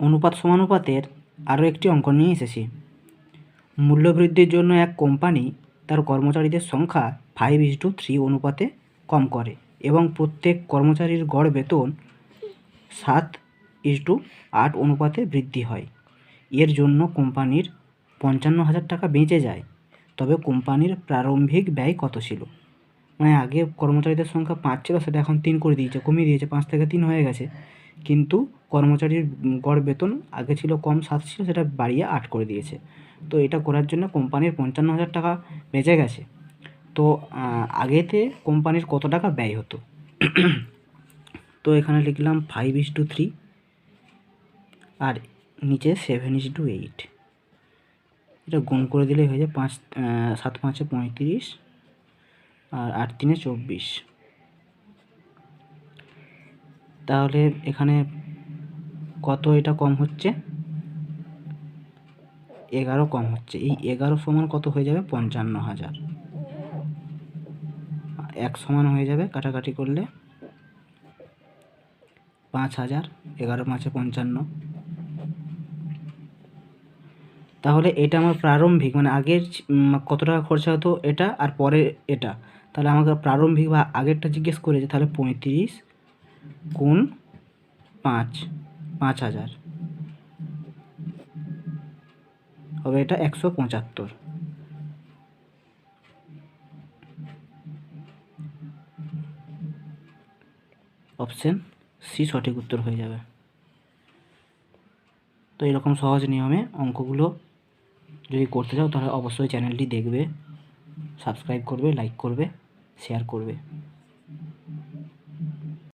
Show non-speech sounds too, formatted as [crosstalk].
অনুপাত সমানুপাতের আরও একটি অঙ্ক নিয়ে এসেছি। মূল্যবৃদ্ধির জন্য এক কোম্পানি তার কর্মচারীদের সংখ্যা ফাইভ ইস টু থ্রি অনুপাতে কম করে এবং প্রত্যেক কর্মচারীর গড় বেতন সাত ইস টু আট অনুপাতে বৃদ্ধি হয়। এর জন্য কোম্পানির পঞ্চান্ন হাজার টাকা বেঁচে যায়। তবে কোম্পানির প্রারম্ভিক ব্যয় কত ছিল? মানে আগে কর্মচারীদের সংখ্যা পাঁচ ছিল, সেটা এখন তিন করে দিয়েছে, কমিয়ে দিয়েছে, পাঁচ থেকে তিন হয়ে গেছে। কিন্তু কর্মচারীর গড় বেতন আগে ছিল কম সাত ছিল সেটা বাড়িয়ে আট করে দিয়েছে। তো এটা করার জন্য কোম্পানির পঞ্চান্ন হাজার টাকা বেঁচে গেছে। তো আগেতে কোম্পানির কত টাকা ব্যয় হতো? [clears throat] তো এখানে লিখলাম ফাইভ ইস টু থ্রি আর নিচে সেভেন ইস টু এইট এটা গুণ করে দিলেই হয়ে যায় পাঁচ সাত পাঁচে পঁয়ত্রিশ আর আট তিনে চব্বিশ। তাহলে এখানে কত এটা কম হচ্ছে? এগারো কম হচ্ছে। এই এগারো সমান কত হয়ে যাবে? পঞ্চান্ন হাজার। এক সমান হয়ে যাবে কাটাকাটি করলে পাঁচ হাজার। এগারো পাঁচে পঞ্চান্ন। তাহলে এটা আমার প্রারম্ভিক মানে আগের কত টাকা খরচা হতো এটা আর পরে এটা। তাহলে আমাকে প্রারম্ভিক বা আগেরটা জিজ্ঞেস করেছে, তাহলে পঁয়ত্রিশ গুণ পাঁচ পাঁচ হাজার। হবে এটা একশো পঁচাত্তর। অপশন সি সঠিক উত্তর হয়ে যাবে। তো এরকম সহজ নিয়মে অঙ্কগুলো যদি করতে চাও, তাহলে অবশ্যই চ্যানেলটি দেখবে, সাবস্ক্রাইব করবে, লাইক করবে, শেয়ার করবে।